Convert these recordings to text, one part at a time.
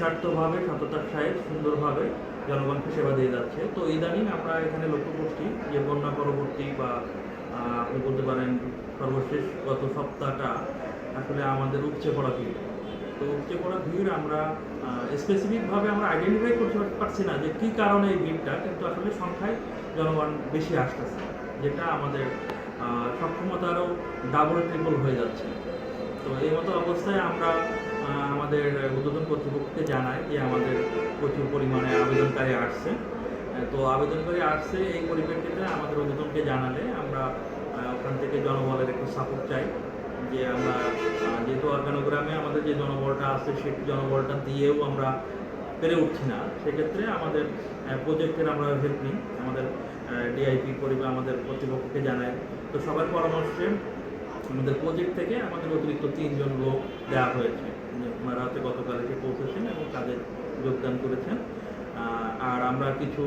নিঃস্বার্থভাবে সততার সাহেব সুন্দরভাবে জনগণকে সেবা দিয়ে যাচ্ছে। তো ইদানিং আমরা এখানে লক্ষ্য করছি যে বন্যা পরবর্তী বা আপনি বলতে পারেন সর্বশেষ গত সপ্তাহটা আসলে আমাদের উপচে পড়া ভিড়। তো উপচে পড়া ভিড় আমরা স্পেসিফিকভাবে আমরা আইডেন্টিফাই করতে পারছি না যে কী কারণে এই ভিড়টা, কিন্তু আসলে সংখ্যায় জনগণ বেশি আসতেছে, যেটা আমাদের সক্ষমতারও ডাবল ট্রিপল হয়ে যাচ্ছে। তো এই মতো অবস্থায় আমরা আমাদের উদ্বোধন কর্তৃপক্ষকে জানায় যে আমাদের প্রচুর পরিমাণে আবেদনকারী আসছে। তো আবেদনকারী আসছে এই পরিপ্রেক্ষিতে আমাদের উদ্বোধনকে জানালে আমরা ওখান থেকে জনবলের একটু সাপোর্ট চাই যে আমরা যেহেতু অর্গানোগ্রামে আমাদের যে জনবলটা আছে সেই জনবলটা দিয়েও আমরা পেরে উঠছি না। সেক্ষেত্রে আমাদের প্রজেক্টের আমরা হেল্প নিই। আমাদের ডিআইপি পরিবার আমাদের কর্তৃপক্ষকে জানাই তো সবার পরামর্শে আমাদের প্রজেক্ট থেকে আমাদের অতিরিক্ত তিনজন লোক দেওয়া হয়েছে। ওনারা হচ্ছে গতকাল এসে পৌঁছেছেন এবং কাজে যোগদান করেছেন। আর আমরা কিছু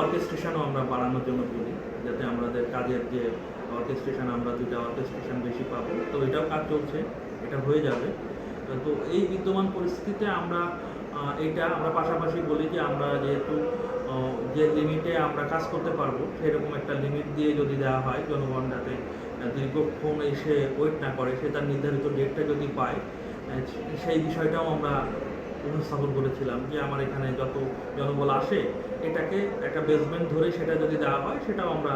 অর্কেস্ট্রেশনও আমরা বাড়ানোর জন্য বলি, যাতে আমাদের কাজের যে অর্কেস্ট্রেশন আমরা দুইটা অর্কেস্ট্রেশন বেশি পাবো। তো এটাও কাজ চলছে, এটা হয়ে যাবে। তো এই বিদ্যমান পরিস্থিতিতে আমরা এটা আমরা পাশাপাশি বলি যে আমরা যেহেতু যে লিমিটে আমরা কাজ করতে পারব, সেরকম একটা লিমিট দিয়ে যদি দেওয়া হয় জনগণ যাতে দীর্ঘক্ষণ এসে ওয়েট না করে, সে তার নির্ধারিত ডেটটা যদি পায় সেই বিষয়টাও আমরা উপস্থাপন করেছিলাম যে আমার এখানে যত জনবল আসে, এটাকে একটা বেসমেন্ট ধরে সেটা যদি দেওয়া হয়, সেটাও আমরা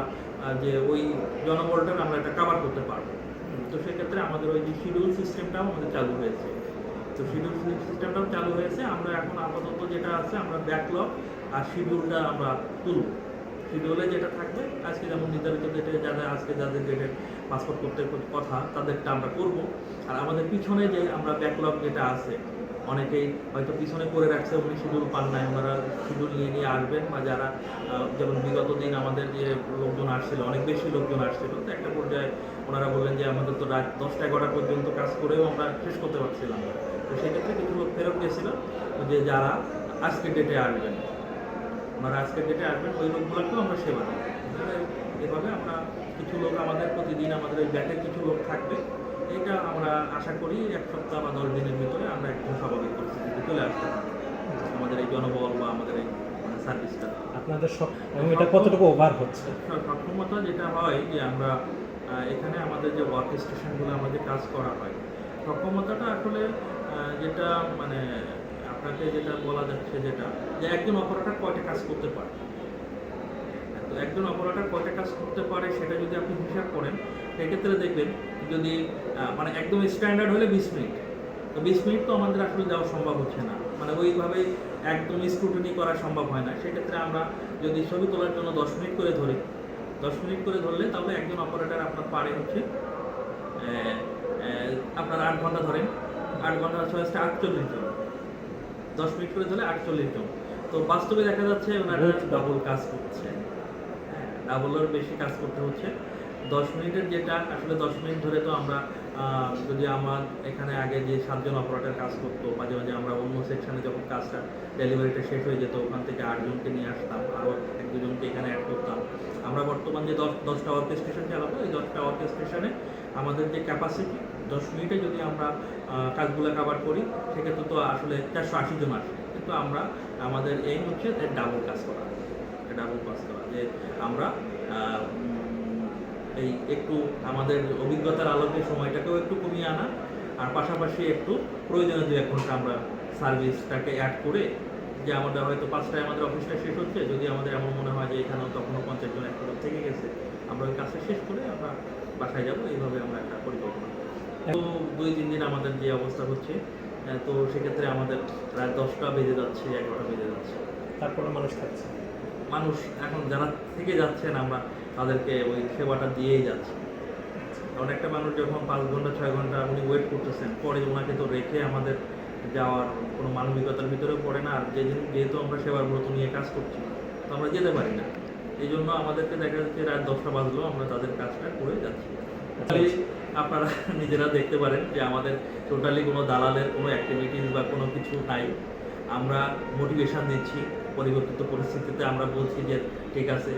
যে ওই জনবলটাকে আমরা এটা কাভার করতে পারব। তো সেক্ষেত্রে আমাদের ওই যে শিডিউল সিস্টেমটাও আমাদের চালু হয়েছে। তো শিডিউল সিস্টেমটাও চালু হয়েছে। আমরা এখন আপাতত যেটা আছে, আমরা ব্যাকলগ আর শিডিউলটা আমরা তুলব। শিডিউলে যেটা থাকবে, আজকে যেমন নির্ধারিত ডেটে যাদের, আজকে যাদের ডেটে পাসপোর্ট করতে কথা, তাদেরটা আমরা করব। আর আমাদের পিছনে যে আমরা ব্যাকলগ যেটা আছে, অনেকেই হয়তো পিছনে করে রাখছে, উনি শিডিউল পান নাই। ওনারা শিডিউল নিয়ে নিয়ে আসবেন বা যারা যেমন বিগত দিন আমাদের যে লোকজন আসছিল, অনেক বেশি লোকজন আসছিল, তো একটা পর্যায়ে ওনারা বললেন যে আমাদের তো রাত দশটা এগারোটা পর্যন্ত কাজ করেও আমরা শেষ করতে পারছিলাম তো সেক্ষেত্রে কিছু লোক ফেরত গেছিল যে যারা আজকের ডেটে আসবেন। ওনারা আজকের ডেটে আসবেন ওই লোকগুলোকেও আমরা সেবা এভাবে আমরা কিছু লোক আমাদের প্রতিদিন আমাদের ওই ব্যাকের কিছু লোক থাকবে এটা আমরা আশা করি এক সপ্তাহ বা দশ দিনের ভিতরে আমরা একদম স্বাভাবিক পরিস্থিতিতে চলে আসতে পারি আমাদের এই জনবল বা আমাদের এই মানে সার্ভিসটা আপনাদের সব এবং এটা কতটুকু ওভার হচ্ছে? সক্ষমতা যেটা হয় যে আমরা এখানে আমাদের যে ওয়ার্ক স্টেশনগুলো আমাদের কাজ করা হয় সক্ষমতাটা আসলে যেটা মানে আপনাকে যেটা বলা যাচ্ছে যেটা, যে একজন অপারেটর কয়টা কাজ করতে পারে। তো একজন অপারেটর কয়টা কাজ করতে পারে সেটা যদি আপনি হিসাব করেন, সেক্ষেত্রে দেখবেন যদি মানে একদম স্ট্যান্ডার্ড হলে বিশ মিনিট। তো বিশ মিনিট তো আমাদের আসলে যাওয়া সম্ভব হচ্ছে না। মানে ওইভাবে একদম স্ক্রুটিনি করা সম্ভব হয় না। সেক্ষেত্রে আমরা যদি ছবি তোলার জন্য দশ মিনিট করে ধরি, দশ মিনিট করে ধরলে তাহলে একজন অপারেটর আপনার পারে হচ্ছে আপনার আট ঘণ্টা ধরেন। আট ঘণ্টা ছয় আসতে আটচল্লিশ জন। দশ মিনিট করে ধরলে আটচল্লিশ জন। তো বাস্তবে দেখা যাচ্ছে ওনারা ডাবল কাজ। করছে। হ্যাঁ ডাবলের বেশি কাজ করতে হচ্ছে। দশ মিনিটের যেটা আসলে দশ মিনিট ধরে তো আমরা যদি আমার এখানে আগে যে সাতজন অপারেটর কাজ করতো মাঝে মাঝে আমরা অন্য সেকশনে যখন কাজটা ডেলিভারিটা শেষ হয়ে যেত ওখান থেকে আটজনকে নিয়ে আসতাম আরও এক দুজনকে এখানে অ্যাড করতাম। আমরা বর্তমান যে দশ দশটা অর্কেস্ট্রেশন চালাবো এই দশটা অর্কেস্ট্রেশনে আমাদের যে ক্যাপাসিটি দশ মিনিটে যদি আমরা কাজগুলো কাভার করি, সেক্ষেত্রে তো আসলে চারশো আশি জন আসে কিন্তু আমরা, আমাদের এই হচ্ছে ডাবল কাজ করা। ডাবল কাজ করা। যে আমরা এই একটু আমাদের অভিজ্ঞতার আলোকে সময়টাকেও একটু কমিয়ে আনা, আর পাশাপাশি একটু প্রয়োজনে দু এক ঘণ্টা আমরা সার্ভিসটাকে অ্যাড করে, যে আমাদের হয়তো পাঁচটায় আমাদের অফিসটা শেষ হচ্ছে, যদি আমাদের এমন মনে হয় যে এখানেও তখনও পঞ্চাশ জন একটা থেকে গেছে, আমরা ওই কাজটা শেষ করে আমরা বাসায় যাব। এইভাবে আমরা একটা পরিকল্পনা দুই তিন দিন আমাদের যে অবস্থা হচ্ছে তো সেক্ষেত্রে আমাদের প্রায় দশটা বেজে যাচ্ছে এগারোটা বেজে যাচ্ছে। তারপরে মানুষ থাকছে? মানুষ এখন যারা থেকে যাচ্ছেন আমরা তাদেরকে ওই সেবাটা দিয়েই যাচ্ছি। কারণ একটা মানুষ যখন পাঁচ ঘণ্টা ছয় ঘণ্টা উনি ওয়েট করতেছেন পরে ওনাকে তো রেখে আমাদের যাওয়ার কোনো মানবিকতার ভিতরে পড়ে না আর যেদিন যেহেতু আমরা সেবার ব্রত নিয়ে কাজ করছি তো আমরা যেতে পারি না। এই জন্য আমাদেরকে দেখা যাচ্ছে রাত দশটা বাজলেও আমরা তাদের কাজটা করে যাচ্ছি। তাহলে আপনারা নিজেরা দেখতে পারেন যে আমাদের টোটালি কোনো দালালের কোনো অ্যাক্টিভিটিস বা কোনো কিছু নাই। আমরা মোটিভেশন দিচ্ছি পরিবর্তিত পরিস্থিতিতে। আমরা বলছি যে, ঠিক আছে,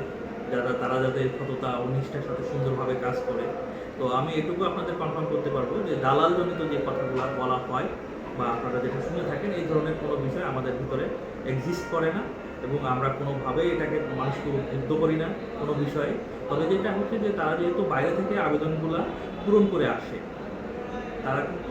যারা, তারা যাতে সততা ও নিষ্ঠার সাথে সুন্দরভাবে কাজ করে। তো আমি এটুকু আপনাদের কনফার্ম করতে পারব যে দালাল জনিত যে কথাগুলো বলা হয় বা আপনারা যেটা শুনে থাকেন, এই ধরনের কোনো বিষয় আমাদের ভিতরে এক্সিস্ট করে না। এবং আমরা কোনোভাবেই এটাকে মানুষকে উদ্বুদ্ধ করি না কোনো বিষয়ে। তবে যেটা হচ্ছে যে তারা যেহেতু বাইরে থেকে আবেদনগুলো পূরণ করে আসে, তারা কিন্তু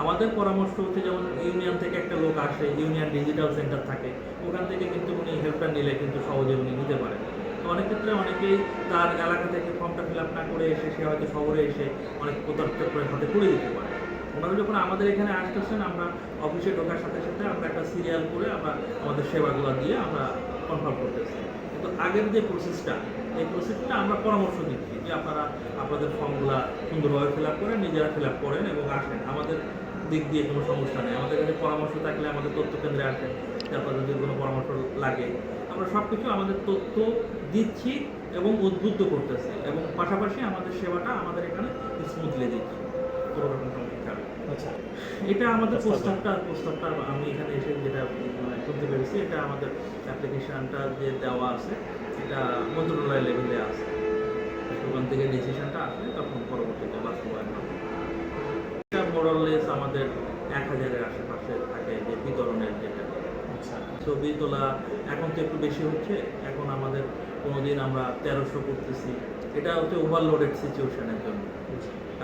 আমাদের পরামর্শ হচ্ছে যেমন ইউনিয়ন থেকে একটা লোক আসে, ইউনিয়ন ডিজিটাল সেন্টার থাকে, ওখান থেকে কিন্তু উনি হেল্পটা নিলে কিন্তু সহজে উনি নিতে পারেন। তো অনেক ক্ষেত্রে অনেকেই তার এলাকা থেকে ফর্মটা ফিল আপ না করে এসে সে হয়তো শহরে এসে অনেক প্রতারণা করে হাতে করে দিতে পারে। ওনারা যখন আমাদের এখানে আসতেছেন, আমরা অফিসে ঢোকার সাথে সাথে আমরা একটা সিরিয়াল করে আমরা আমাদের সেবাগুলো দিয়ে আমরা কনফার্ম করতেছি। কিন্তু আগের যে প্রসেসটা এই প্রসেসটা আমরা পরামর্শ দিচ্ছি যে আপনারা আপনাদের ফর্মগুলা সুন্দরভাবে ফিল আপ করেন, নিজেরা ফিল আপ করেন এবং আসেন। আমাদের দিক দিয়ে কোনো সমস্যা নেই। আমাদের কাছে পরামর্শ থাকলে আমাদের তথ্য কেন্দ্রে আসেন। আপনাদের যদি কোনো পরামর্শ লাগে, আমরা সব কিছু আমাদের তথ্য দিচ্ছি এবং উদ্বুদ্ধ করতেছি এবং পাশাপাশি আমাদের সেবাটা আমাদের এখানে স্মুথলি দিচ্ছি। কোনো রকম সমস্যা এটা আমাদের প্রস্তাবটা। প্রস্তাবটা আমি এখানে এসে যেটা মানে শুনতে পেরেছি এটা আমাদের অ্যাপ্লিকেশনটা যে দেওয়া আছে এটা মন্ত্রণালয় লেভেলে আছে। ওখান থেকে ডিসিশনটা আসলে তখন পরবর্তীতে বাস্তবায়ন হবে। এটা মোরাললেস আমাদের এক হাজারের আশেপাশে থাকে যে বিতরণের যেটা আচ্ছা। ছবি তোলা এখন তো একটু বেশি হচ্ছে এখন আমাদের কোনোদিন আমরা তেরোশো করতেছি। এটা হচ্ছে ওভারলোডেড সিচুয়েশনের জন্য।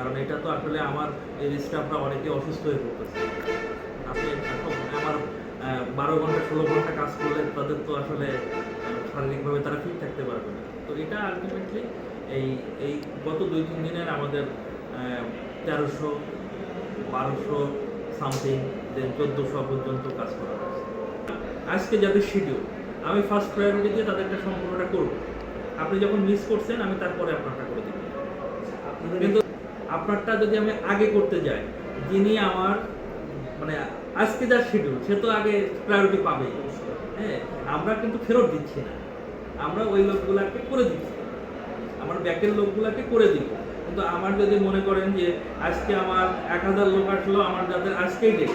কারণ এটা তো আসলে আমার এই স্টাফরা অনেকে অসুস্থ হয়ে পড়তেছে। আপনি আমার বারো ঘণ্টা ষোলো ঘণ্টা কাজ করলে তাদের তো আসলে শারীরিকভাবে তারা ফিট থাকতে পারবে না। তো এটা আলটিমেটলি এই এই গত দুই তিন দিনের আমাদের তেরোশো বারোশো সামথিং দেন চোদ্দোশো পর্যন্ত কাজ করা হয়েছে। আজকে যাদের শিডিউল আমি ফার্স্ট প্রায়োরিটি দিয়ে তাদেরটা সম্পূর্ণটা করব। আপনি যখন মিস করছেন আমি তারপরে আপনারটা করে দিব। কিন্তু আপনারটা যদি আমি আগে করতে যাই যিনি আমার মানে আজকে যার শিডিউল সে তো আগে প্রায়োরিটি পাবেই হ্যাঁ আমরা কিন্তু ফেরত দিচ্ছি না। আমরা ওই লোকগুলাকে করে দিচ্ছি। আমার ব্যাকের লোকগুলাকে করে দিব। কিন্তু আমার যদি মনে করেন যে আজকে আমার এক হাজার লোক আসলো আমার যাদের আজকেই ডেট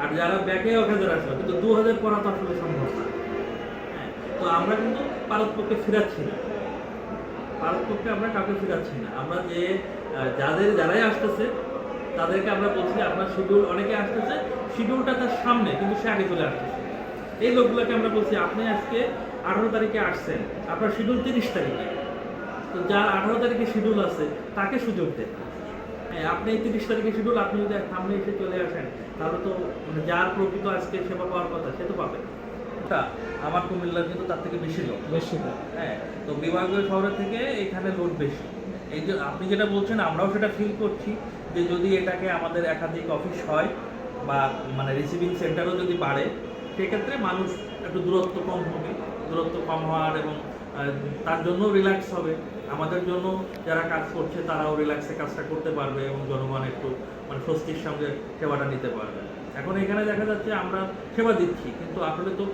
আর যারা ব্যাকে এক হাজার আসলো কিন্তু দু হাজার করা তো আসলে সম্ভব না। হ্যাঁ, তো আমরা কিন্তু পারতপক্ষে ফেরাচ্ছি না। পারতপক্ষে আমরা কাউকে ফেরাচ্ছি না। আমরা যে যাদের যারাই আসতেছে তাদেরকে আমরা বলছি আপনার শিডিউল অনেকে আসতেছে শিডিউলটা তার সামনে কিন্তু সে আগে চলে আসতেছে। এই লোকগুলোকে আমরা বলছি আপনি আজকে আঠারো তারিখে আসছেন আপনার শিডিউল তিরিশ তারিখে। তো যার আঠারো তারিখে শিডিউল আছে তাকে সুযোগ দেন। হ্যাঁ আপনি এই তিরিশ তারিখে শিডিউল আপনি যদি সামনে এসে চলে আসেন তাহলে তো মানে যার প্রকৃত আজকে সেবা পাওয়ার কথা সে তো পাবে। আমার কুমিল্লার কিন্তু তার থেকে বেশি লোক। বেশি হ্যাঁ তো বিভাগীয় শহরের থেকে এখানে লোড বেশি। এই যে আপনি যেটা বলছেন, আমরাও সেটা ফিল করছি যে যদি এটাকে আমাদের একাধিক অফিস হয় বা মানে রিসিভিং সেন্টারও যদি বাড়ে, সেক্ষেত্রে মানুষ একটু দূরত্ব কম হবে। দূরত্ব কম হওয়ার এবং তার জন্য রিল্যাক্স হবে। আমাদের জন্য যারা কাজ করছে, তারাও রিল্যাক্সে কাজটা করতে পারবে এবং জনগণ একটু মানে স্বস্তির সঙ্গে সেবাটা নিতে পারবে। এখন এখানে দেখা যাচ্ছে আমরা সেবা দিচ্ছি, কিন্তু আসলে তো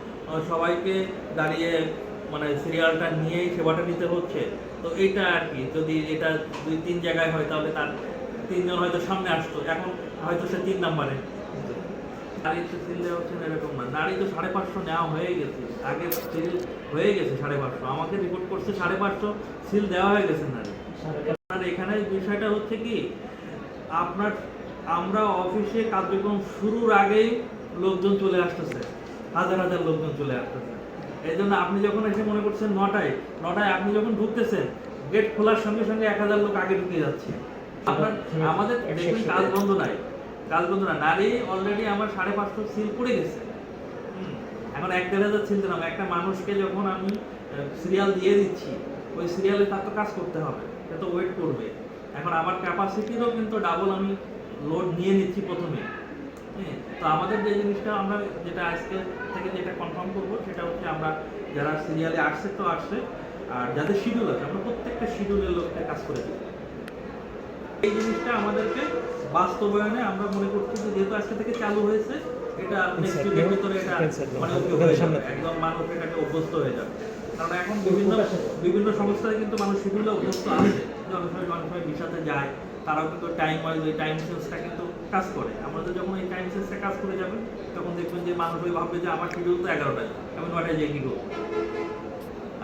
সবাইকে দাঁড়িয়ে মানে সিরিয়ালটা নিয়েই সেবাটা নিতে হচ্ছে। তো এইটা আর কি, যদি এটা দুই তিন জায়গায় হয় তাহলে তার তিনজন হয়তো সামনে আসতো, এখন হয়তো সে তিন নাম্বারে। তো সাড়ে পাঁচশো নেওয়া হয়ে গেছে, আগে সিল হয়ে গেছে সাড়ে পাঁচশো, আমাকে রিপোর্ট করছে সাড়ে পাঁচশো, সিল দেওয়া হয়ে গেছে নারী। আপনার এখানে বিষয়টা হচ্ছে কি, আপনার, আমরা অফিসে কার্যক্রম শুরুর আগেই লোকজন চলে আসতেছে, হাজার হাজার লোকজন চলে আসতেছে। এই জন্য আপনি যখন এসে মনে করছেন নটায় নটায় আপনি যখন ঢুকতেছেন গেট খোলার সঙ্গে সঙ্গে এক হাজার লোক আগে ঢুকে যাচ্ছে। আপনার আমাদের দেখবেন কাজ বন্ধ নাই কাজ বন্ধ না নারী অলরেডি আমার সাড়ে পাঁচশো সিল পড়ে গেছে। এখন এক দেড় হাজার সিল দিলাম। একটা মানুষকে যখন আমি সিরিয়াল দিয়ে দিচ্ছি ওই সিরিয়ালে তার তো কাজ করতে হবে সে তো ওয়েট করবে। এখন আমার ক্যাপাসিটিরও কিন্তু ডাবল আমি লোড নিয়ে নিচ্ছি প্রথমে। তো আমাদের যে জিনিসটা আমরা যেটা আজকে থেকে যেটা কনফার্ম করব সেটা হচ্ছে আমরা যারা সিরিয়ালে আসছে তো আসছে আর যাদের শিডিউল আছে আমরা প্রত্যেকটা শিডিউলের লোককে কাজ করে দিই। এই জিনিসটা আমাদেরকে বাস্তবায়নে আমরা মনে করছি যে যেহেতু আজকে থেকে চালু হয়েছে এটা নেক্সট উইকের ভিতরে এটা মানে একদম মানুষ এটাকে অভ্যস্ত হয়ে যাবে। কারণ এখন বিভিন্ন বিভিন্ন সংস্থায় কিন্তু মানুষ শিডিউলে অভ্যস্ত আছে। যে অনেক সময় অনেক সময় যায় তারাও কিন্তু টাইম ওয়াইজ ওই টাইম সেন্সটা কিন্তু কাজ করে। আমাদের যখন এই টাইম সেন্সটা কাজ করে যাবে তখন দেখবেন যে মানুষ ওই ভাববে যে আমার শিডিউল তো এগারোটায়, আমি নটায় যেয়ে কী করব?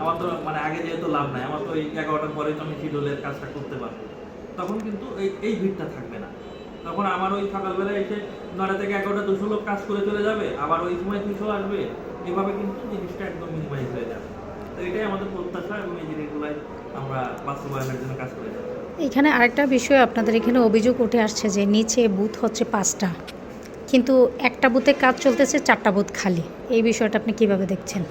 আমার তো মানে আগে যেহেতু লাভ নাই, আমার তো এই এগারোটার পরে তো আমি শিডিউলের কাজটা করতে পারব। তখন কিন্তু এই এই ভিড়টা থাকবে না। তখন আমার ওই সকালবেলা এসে নটা থেকে এগারোটা দুশো লোক কাজ করে চলে যাবে, আবার ওই সময় দুশো আসবে। এভাবে কিন্তু জিনিসটা একদম মিনিমাইজ হয়ে যাবে। তো এটাই আমাদের প্রত্যাশা এবং এই জিনিসগুলাই আমরা বাস্তবায়নের জন্য কাজ করে যাচ্ছি। এখানে আরেকটা বিষয় আপনাদের এখানে অভিযোগ উঠে আসছে যে নিচে বুথ হচ্ছে পাঁচটা। কিন্তু একটা বুথে কাজ চলতেছে চারটা বুথ খালি। এই বিষয়টা আপনি কীভাবে দেখছেন?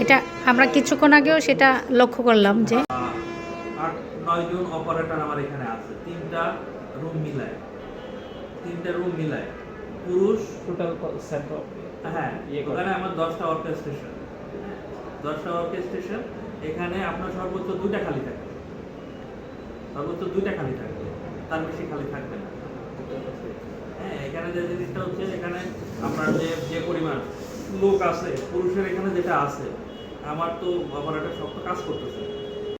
এটা আমরা কিছুক্ষণ আগেও সেটা লক্ষ্য করলাম যে আহ, আট নয় জন অপারেটর আমার এখানে আছে। তিনটা রুম মিলায়। তিনটা রুম মিলায়। পুরুষ টোটাল হ্যাঁ ইয়ে ওখানে আমার দশটা অর্কেস্ট্রেশন দশটা অর্কেস্ট্রেশন এখানে আপনার সর্বোচ্চ দুইটা খালি থাকবে। সর্বোচ্চ দুইটা খালি থাকবে। তার বেশি খালি থাকবে না। হ্যাঁ এখানে যে জিনিসটা হচ্ছে, এখানে আপনার যে যে পরিমাণ লোক আছে, পুরুষের এখানে যেটা আছে, আমার তো আমার একটা শক্ত কাজ করতেছে।